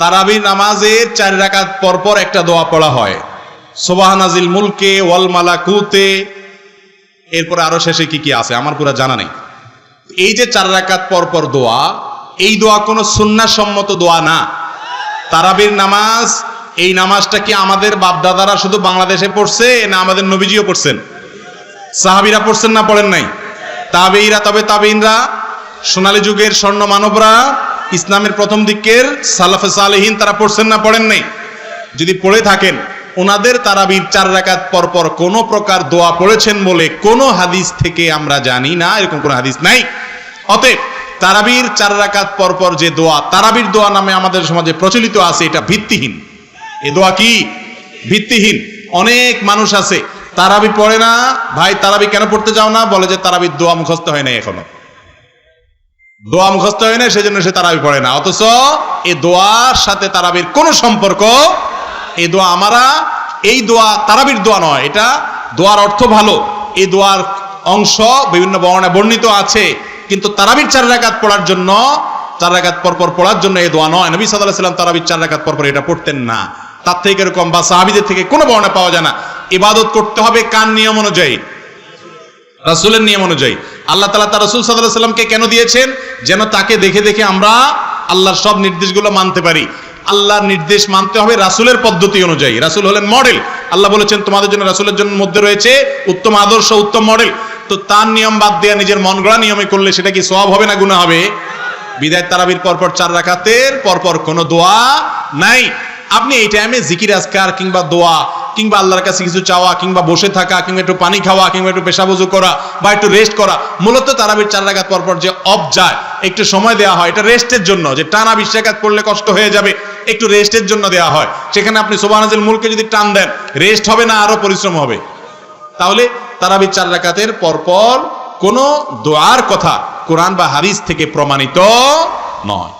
তারাবির নামাজে চার রাকাত পরপর একটা দোয়া পড়া হয়। সোবাহানাজিল মুলকে ওয়াল মালাকুতে। এরপরে আরও শেষে কি কি আছে? আমার পুরো জানা নেই। এই যে চার রাকাত পরপর দোয়া, এই দোয়া কোনো সুন্নাসম্মত দোয়া না। তারাবির নামাজ, এই নামাজটা কি আমাদের বাপদাদারা শুধু বাংলাদেশে পড়ছে না আমাদের নবীজিও পড়ছেন? সাহাবিরা পড়ছেন না পড়েন নাই? তাবেইরা তবে তাবেইনরা সোনালী যুগের স্বর্ণ মানবরা ইসলামের প্রথম দিকের সালাফে সালেহীন তারা পড়ছেন না, পড়েন নাই? যদি পড়ে থাকেন ওনাদের তারাবির চার রাকাত পরপর কোনো প্রকার দোয়া পড়েছেন বলে কোনো হাদিস থেকে আমরা জানি না, এরকম কোনো হাদিস নাই। অতএব, তারাবির চার রাকাত পরপর যে দোয়া, তারাবির দোয়া নামে আমাদের সমাজে প্রচলিত আছে, এটা ভিত্তিহীন। এ দোয়া কি? ভিত্তিহীন। অনেক মানুষ আছে, তারাবি পড়ে না, ভাই তারাবি কেন পড়তে যাও না? বলে যে তারাবির দোয়া মুখস্থ হয় না এখনও। দোয়া মুখস্থ হয় না সেজন্য সে তারাবি পড়ে না। অথচ এ দোয়ার সাথে তারাবির কোনো সম্পর্ক এই দোয়া আমরা, এই দোয়া তারাবির দোয়া নয়, এটা দোয়ার অর্থ ভালো। এই দোয়ার অংশ বিভিন্ন বর্ণায় বর্ণিত আছে, কিন্তু তারাবির চার রাকাত পড়ার জন্য, চার রাকাত পরপর পড়ার জন্য এই দোয়া নয়। নবী সাল্লাহ সাল্লাম তারাবির চার রাকাত পরপর এটা পড়তেন না। তার থেকে এরকম বা সাহাবিদের থেকে কোনো বর্ণনা পাওয়া যায় না। ইবাদত করতে হবে কার নিয়ম অনুযায়ী? রাসুলের নিয়ম অনুযায়ী। আল্লাহ তালা তার রসুল সাল্লাহ সাল্লামকে কেন দিয়েছেন? যেন তাকে দেখে দেখে আমরা আল্লাহর সব নির্দেশগুলো মানতে পারি। আল্লাহর নির্দেশ মানতে হবে রাসুলের পদ্ধতি অনুযায়ী। রাসুল হলেন মডেল। আল্লাহ বলেছেন, তোমাদের জন্য রাসুলের জন্য মধ্যে রয়েছে উত্তম আদর্শ, উত্তম মডেল। তো তার নিয়ম বাদ দেওয়া নিজের মন গড়া নিয়মে করলে সেটা কি সব হবে না গুণা হবে? বিদায় তারাবির পরপর চার রাখাতের পরপর কোনো দোয়া নাই। আপনি এই টাইমে জিকির আজকার কিংবা দোয়া কিংবা আল্লাহর কাছে কিছু চাওয়া, কিংবা বসে থাকা, কিংবা একটু পানি খাওয়া, কিংবা একটু পেশাবুজু করা, বা একটু রেস্ট করা, মূলত তারাবির চার রাখাত পরপর যে অফ যায়, একটু সময় দেওয়া হয়, এটা রেস্টের জন্য, যে টানা বিশ রাকাত পড়লে কষ্ট হয়ে যাবে, একটু রেস্টের জন্য দেওয়া হয়। সেখানে আপনি সোবানাজের মূলকে যদি টান দেন রেস্ট হবে না, আরও পরিশ্রম হবে। তাহলে তারাবির চার রাকাতের পরপর কোনো দোয়ার কথা কোরআন বা হাদিস থেকে প্রমাণিত নয়।